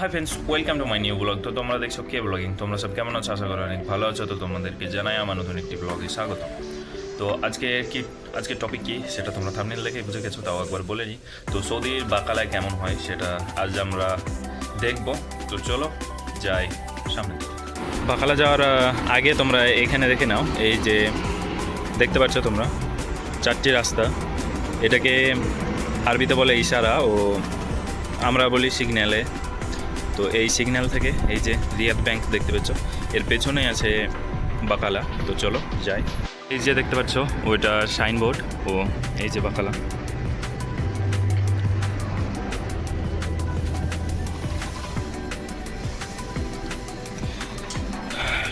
Hi friends welcome to my new blog তো তোমরা দেখছ কে ব্লগিং তোমরা সব কেমন আছো? আশা করো অনেক ভালো আছো। তো তোমাদেরকে জানাই আমার নতুন একটি ব্লগে স্বাগত। তো আজকে কি, আজকে টপিক কি? সেটা তোমরা থামনেল দেখে বুঝে গেছো, তাও একবার বলে নিই তো সৌদির বাকালায় কেমন হয় সেটা আজ আমরা দেখব। তো চলো যাই সামনে। বাকালা যাওয়ার আগে তোমরা এখানে দেখে নাও। এই যে দেখতে পাচ্ছ তোমরা, চারটি রাস্তা। এটাকে আরবিতে বলে ইশারা ও আমরা বলি সিগন্যালে তো এই সিগন্যাল থেকে এই যে রিয়াদ ব্যাংক দেখতে পাচ্ছ, এর পেছনেই আছে বাকালা তো চলো যাই। এই যে দেখতে পাচ্ছ, ওইটা সাইনবোর্ড ও এই যে বাকালা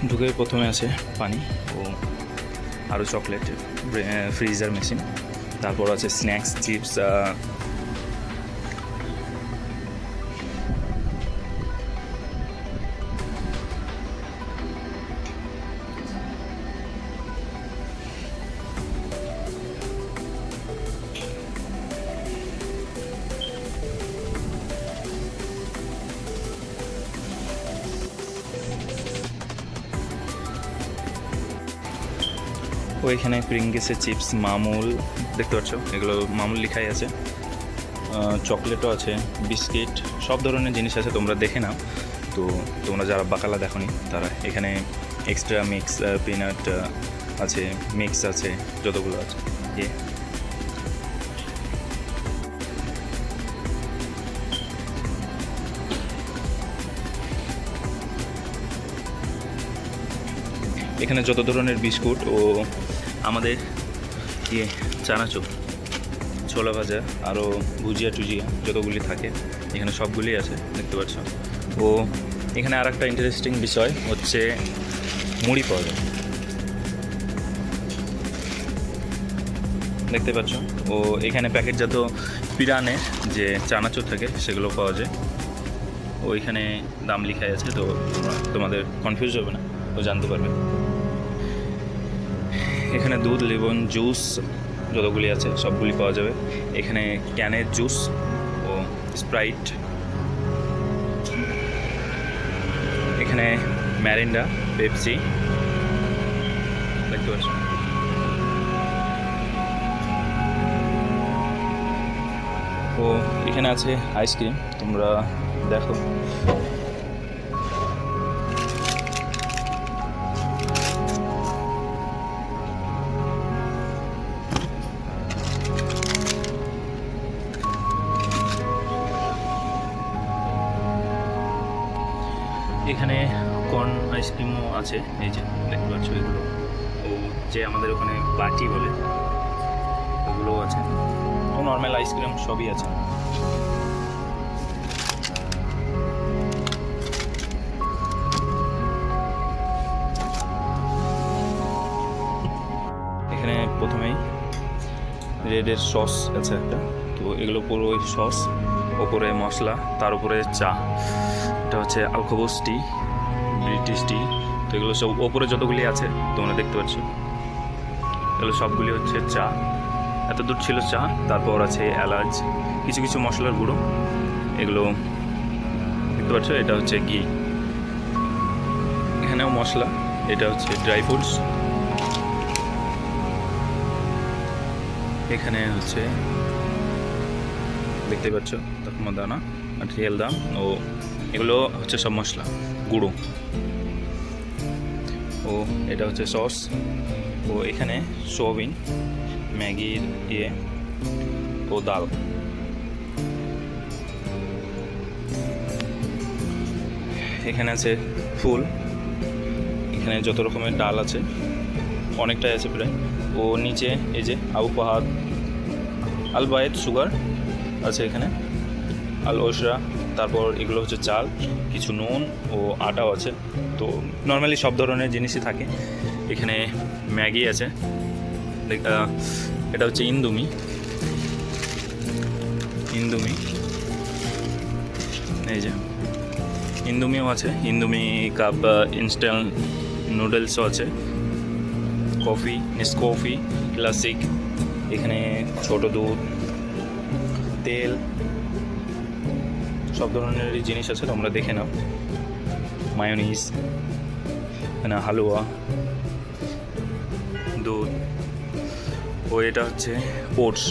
ঢুকে প্রথমে আছে পানি, ও আরও চকলেট ফ্রিজার মেশিন তারপর আছে স্ন্যাক্স চিপস ওইখানে প্রিঙ্গিসের চিপস, মামুল, দেখতে পাচ্ছ? এগুলো মামুল লিখাই আছে। চকলেটও আছে, বিস্কিট, সব ধরনের জিনিস আছে, তোমরা দেখে নাও। তো তোমরা যারা বাকালা দেখো তারা এখানে এক্সট্রা মিক্স পিনাট আছে মিক্স আছে, যতগুলো আছে। এখানে যত ধরনের বিস্কুট ও আমাদের ইয়ে চানাচুর, ছোলা ভাজা আরও ভুজিয়া টুজিয়া যতগুলি থাকে, এখানে সবগুলি আছে, দেখতে পাচ্ছ। ও এখানে আর একটা ইন্টারেস্টিং বিষয় হচ্ছে মুড়ি পাওয়া যায় দেখতে পাচ্ছ? ও এখানে প্যাকেটজাত পিরানে যে চানাচুর থাকে, সেগুলো পাওয়া যায়। ও এখানে দাম লেখাই আছে, তো তোমাদের কনফিউজ হবে না, ও জানতে পারবে। এখানে দুধ, লেবন, জুস যতগুলি আছে সবগুলি পাওয়া যাবে। এখানে ক্যানের জুস ও স্প্রাইট। এখানে ম্যারিন্ডা, পেপসি। দেখতে পাচ্ছ ও, এখানে আছে আইসক্রিম। তোমরা দেখো। আইসক্রিমও আছে, এই যে দেখতে পাচ্ছ এগুলো। ও যে আমাদের ওখানে বাটি বলে, ওগুলোও আছে। তো নর্মাল আইসক্রিম সবই আছে। এখানে প্রথমেই রেডের সস আছে একটা। তো এগুলো পুরো ওই সস, ওপরে মশলা, তার উপরে চা। এটা হচ্ছে আলকোবোস টি ব্রিটিশ টি তো এগুলো সব ওপরে যতগুলি আছে, তোমরা দেখতে পাচ্ছ। এগুলো সবগুলি হচ্ছে চা। এত দূর ছিল চা, তারপর আছে এলাচ, কিছু কিছু মশলার গুঁড়ো। এগুলো দেখতে পাচ্ছ, এটা হচ্ছে ঘি। এখানেও মশলা, এটা হচ্ছে ড্রাই ফ্রুটস এখানে হচ্ছে, দেখতে পাচ্ছ তখন দানা রিয়েল দাম। ও, এগুলো হচ্ছে সব মশলা। গুঁড়ো। ও, এটা হচ্ছে সস। ও, এখানে সোয়াবিন, ম্যাগির ইয়ে ও ডাল। এখানে আছে ফুল। এখানে যত রকমের ডাল আছে, অনেকটাই আছে প্রায়। ও, নিচে এই যে আবু পাহাদ আল বায়েদ সুগার আছে এখানে। আল ওসরা তারপর এগুলো হচ্ছে চাল, কিছু নুন ও আটাও আছে। তো নর্মালি সব ধরনের জিনিসই থাকে। এখানে ম্যাগি আছে। এটা হচ্ছে ইন্দুমি। ইন্দুমি। এই যে, ইন্দুমিও আছে। ইন্দুমি কাপ ইনস্ট্যান্ট নুডলসও আছে। কফি নেসকফি ক্লাসিক এখানে ছোট দুধ, তেল। সব ধরনেরই জিনিস আছে, তোমরা দেখে নাও। মায়োনিজ এখানে হালুয়া, দুধ, ও এটা হচ্ছে ওটস।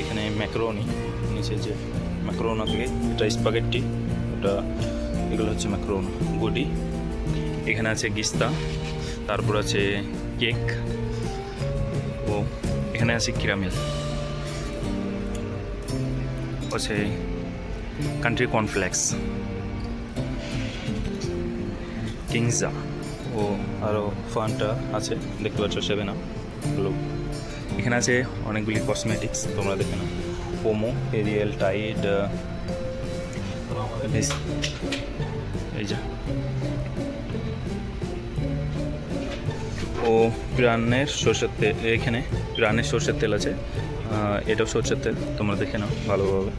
এখানে ম্যাক্রোনি, নিচে যে ম্যাক্রোনা থেকে, এটা স্পাগেট্টি ওটা, এগুলো হচ্ছে ম্যাক্রোনা গুডি এখানে আছে গিস্তা, তারপর আছে কেক, ও, এখানে আছে কিরামিল আছে কান্ট্রি কর্নফ্লেক্স কিংজা ও আরও ফানটা আছে। দেখতে পাচ্ছ সেভেন আপ এখানে আছে অনেকগুলি কসমেটিক্স তোমরা দেখে নাও। পোমো এরিয়েল টাইড এই যা। ও প্রাণের সর্ষের তেল এখানে প্রাণের সর্ষের তেল আছে। এটাও সর্ষের তেল। তোমরা দেখে নাও, ভালোভাবে।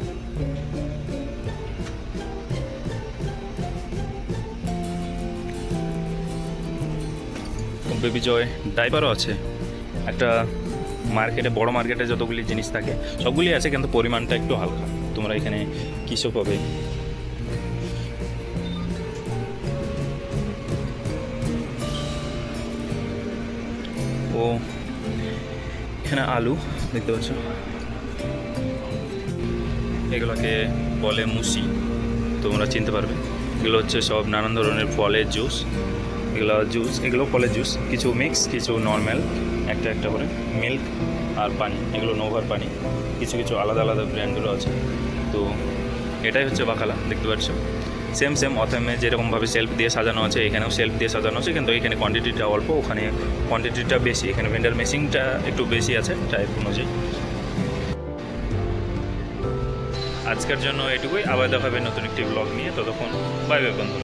বেবি জয় ডাইপারও আছে। একটা মার্কেটে, বড় মার্কেটে যতগুলি জিনিস থাকে, সবগুলি আছে, কিন্তু পরিমাণটা একটু হালকা। তোমরা এখানে কিসও পাবে? ও এখানে আলু, দেখতে পাচ্ছ এগুলোকে বলে মুসি, তোমরা চিনতে পারবে। এগুলো হচ্ছে সব নানান ধরনের ফলের জুস। এগুলো জুস, এগুলো ফলের জুস। কিছু মিক্স, কিছু নর্মাল একটা একটা করে। মিল্ক আর পানি, এগুলো নোভার পানি। কিছু কিছু আলাদা আলাদা ব্র্যান্ডগুলো আছে। তো এটাই হচ্ছে বাকালা, দেখতে পাচ্ছ? সেম সেম অথমে যেরকমভাবে সেলফ দিয়ে সাজানো আছে, এখানেও সেলফ দিয়ে সাজানো আছে, কিন্তু এখানে কোয়ান্টিটিটা অল্প, ওখানে কোয়ান্টিটিটা বেশি, এখানে ভেন্ডার মেশিনটা একটু বেশি আছে টাইপ অনুযায়ী। আজকের জন্য এটুকুই, আবার দেখা হবে নতুন একটি ব্লগ নিয়ে, ততক্ষণ বাই বাই বন্ধু